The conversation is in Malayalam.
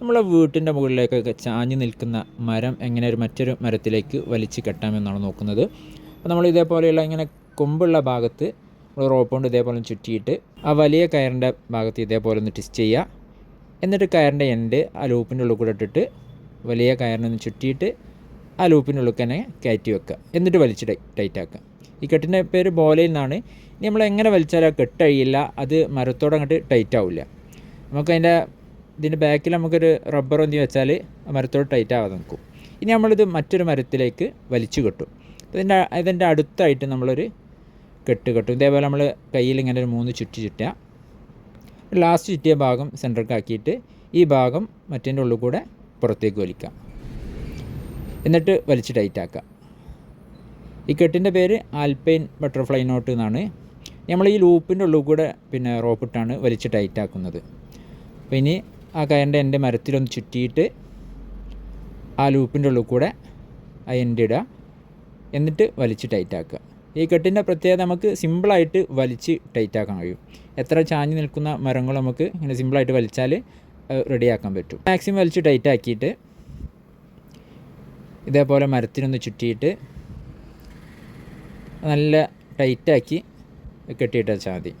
നമ്മളെ വീട്ടിന്റെ മുകളിലേക്കൊക്കെ ചാഞ്ഞ് നിൽക്കുന്ന മരം എങ്ങനെ ഒരു മറ്റൊരു മരത്തിലേക്ക് വലിച്ച് കെട്ടാമെന്നാണ് നോക്കുന്നത്. അപ്പോൾ നമ്മൾ ഇതേപോലെയുള്ള ഇങ്ങനെ കൊമ്പുള്ള ഭാഗത്ത് നമ്മൾ റോപ്പ് കൊണ്ട് ഇതേപോലെ ചുറ്റിയിട്ട് ആ വലിയ കയറിന്റെ ഭാഗത്ത് ഇതേപോലെ ഒന്ന് ട്വിസ്റ്റ് ചെയ്യുക. എന്നിട്ട് കയറിന്റെ എൻഡ് ആ ലൂപ്പിന്റെ ഉള്ളിൽ കൂടെ ഇട്ടിട്ട് വലിയ കയറിനൊന്ന് ചുറ്റിയിട്ട് ആ ലൂപ്പിന്റെ ഉള്ളിൽ തന്നെ കയറ്റി വെക്കുക. എന്നിട്ട് വലിച്ച് ടൈറ്റ് ആക്കുക. ഈ കെട്ടിന്റെ പേര് ബോലയിൽ നിന്നാണ്. ഇനി നമ്മൾ എങ്ങനെ വലിച്ചാലും കെട്ടഴിയില്ല അത് മരത്തോടെ അങ്ങോട്ട് ടൈറ്റ് ആവില്ല. നമുക്ക് അതിന്റെ ഇതിന്റെ ബാക്കിൽ നമുക്കൊരു റബ്ബർ ഒന്നി വെച്ചാൽ മരത്തോട് ടൈറ്റ് ആവാതെ നിൽക്കും. ഇനി നമ്മളിത് മറ്റൊരു മരത്തിലേക്ക് വലിച്ചു കെട്ടും. ഇതിന്റെ ഇതിന്റെ അടുത്തായിട്ട് നമ്മളൊരു കെട്ട് കെട്ടും. ഇതേപോലെ നമ്മൾ കയ്യിൽ ഇങ്ങനെ ഒരു മൂന്ന് ചുറ്റി ചുറ്റുക ലാസ്റ്റ് ചുറ്റിയ ഭാഗം സെന്റർക്ക് ആക്കിയിട്ട് ഈ ഭാഗം മറ്റേന്റെ ഉള്ളിൽ കൂടെ പുറത്തേക്ക് വലിക്കാം. എന്നിട്ട് വലിച്ച് ടൈറ്റ് ആക്കുക ഈ കെട്ടിന്റെ പേര് ആൽപൈൻ ബട്ടർഫ്ലൈ നോട്ട് എന്നാണ്. നമ്മൾ ഈ ലൂപ്പിന്റെ ഉള്ളിൽ കൂടെ പിന്നെ റോപ്പിട്ടാണ് വലിച്ച് ടൈറ്റ് ആക്കുന്നത്. അപ്പോൾ ഇനി ആ കയറിന്റെ എന്റെ മരത്തിലൊന്ന് ചുറ്റിയിട്ട് ആ ലൂപ്പിന്റെ ഉള്ളിൽ കൂടെ ആ എന്റെ ഇടുക. എന്നിട്ട് വലിച്ച് ടൈറ്റാക്കുക ഈ കെട്ടിന്റെ പ്രത്യേകത നമുക്ക് സിമ്പിളായിട്ട് വലിച്ച് ടൈറ്റാക്കാൻ കഴിയും. എത്ര ചാഞ്ഞ് നിൽക്കുന്ന മരങ്ങൾ നമുക്ക് ഇങ്ങനെ സിമ്പിളായിട്ട് വലിച്ചാൽ റെഡിയാക്കാൻ പറ്റും. മാക്സിമം വലിച്ച് ടൈറ്റാക്കിയിട്ട് ഇതേപോലെ മരത്തിനൊന്ന് ചുറ്റിയിട്ട് നല്ല ടൈറ്റാക്കി കെട്ടിയിട്ട് വെച്ചാൽ മതി.